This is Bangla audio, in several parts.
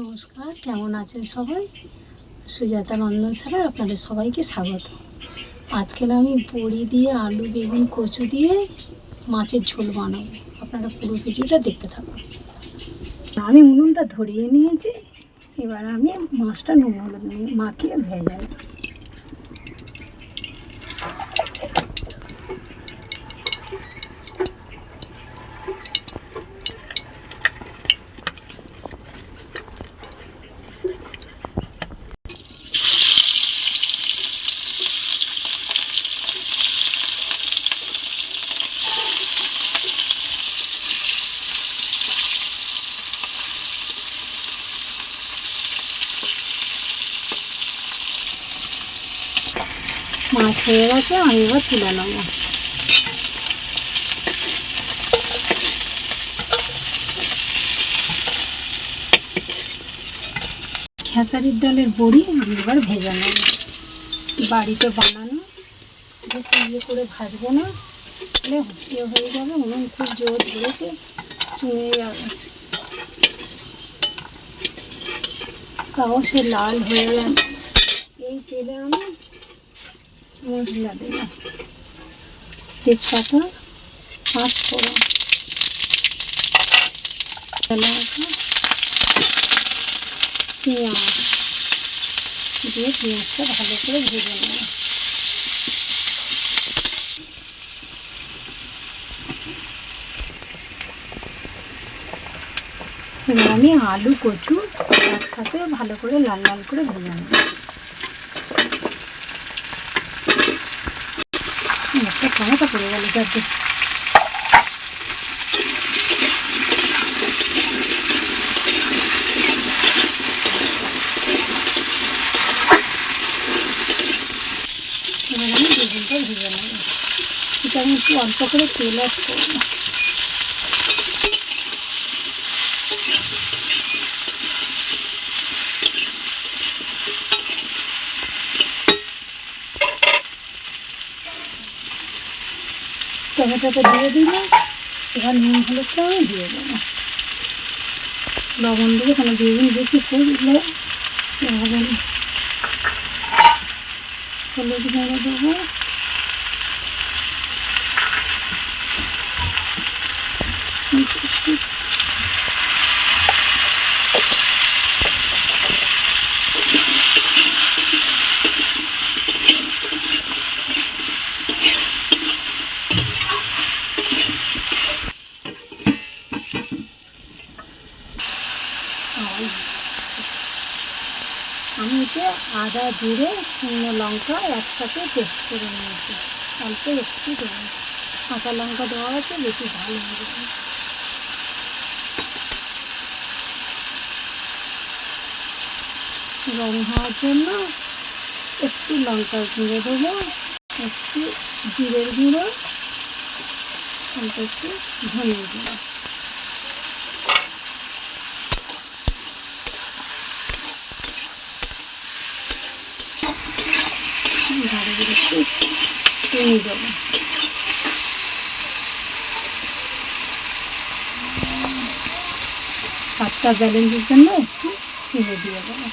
নমস্কার, কেমন আছেন সবাই? সুজাতা নন্দন সারা আপনাদের সবাইকে স্বাগত। আজকে আমি বড়ি দিয়ে আলু, বেগুন, কচু দিয়ে মাছের ঝোল বানাবো। আপনারা পুরো ভিডিওটা দেখতে থাকুন। আমি উনুনটা ধরিয়ে নিয়েছি, এবার আমি মাছটা নুন হলুদ মাখিয়ে ভেজাই মাছ হয়ে গেছে আমি এবার তুলে নেব। খেসারির ডালের বড়ি আমি এবার ভেজে নেব। বাড়িতে বানানো ইয়ে করে ভাজবো না, তাহলে ইয়ে হয়ে যাবে উনুন খুব জোর ধরেছে চুয়ে যাবে তাও সে লাল হয়ে গেল। এই তেলে আমি মশলা দিলাম তেজপাতা পাঁচ ফোড়ন পেঁয়াজ, দিয়ে পেঁয়াজটা ভালো করে ভেজে এবার আমি আলু কচু একসাথে ভালো করে লাল লাল করে ভেজে নেব। একটা টমেটো পড়ে গেল যাতে এবার আমি বেগুনটা ভেজে নেব এটা আমি একটু অল্প করে তেল অ্যাড করব টমেটোটা দিয়ে দিলাম। এবার নুন হলুদটা আমি দিয়ে দেবো। লবণ দিয়ে ওখানে দিয়ে দিন বেশি হবে না হলুদ গুঁড়ো দেবো আমি এতে আদা জিরে শুকনো লঙ্কা একসাথে পেস্ট করে নিয়েছি। অল্প একটু দেবো কাঁচা লঙ্কা দেওয়া আছে বেশি ভালো হবে। রং হওয়ার জন্য একটু লঙ্কার গুঁড়ো দেবো। একটু জিরের গুঁড়ো, অল্প একটু ধনের গুঁড়ো। দিয়ে একটু জন্য একটু চিনি দিয়ে দেবো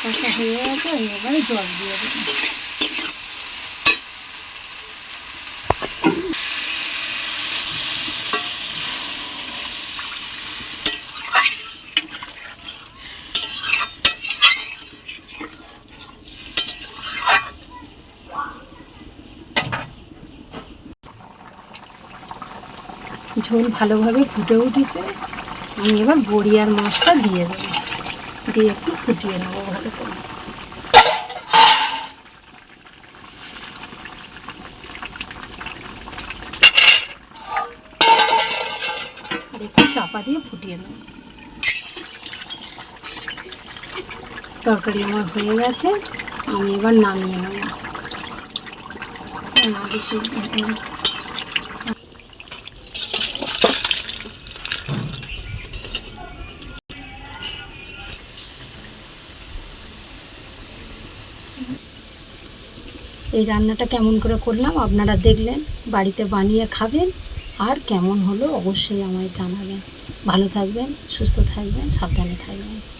কষা হয়ে গেছে এবারে জল দিয়ে দেবো? ঝোল ভালোভাবে ফুটে উঠেছে, আমি এবার বড়ি আর মাছটা দিয়ে দেবো। দিয়ে একটু ফুটিয়ে নেব ভালো করে। একটু চাপা দিয়ে ফুটিয়ে নেব। তরকারি আমার হয়ে গেছে, আমি এবার নামিয়ে নেব। আলু এই রান্নাটা কেমন করে করলাম আপনারা দেখলেন, বাড়িতে বানিয়ে খাবেন আর কেমন হলো অবশ্যই আমায় জানাবেন। ভালো থাকবেন, সুস্থ থাকবেন, সাবধানে থাকবেন।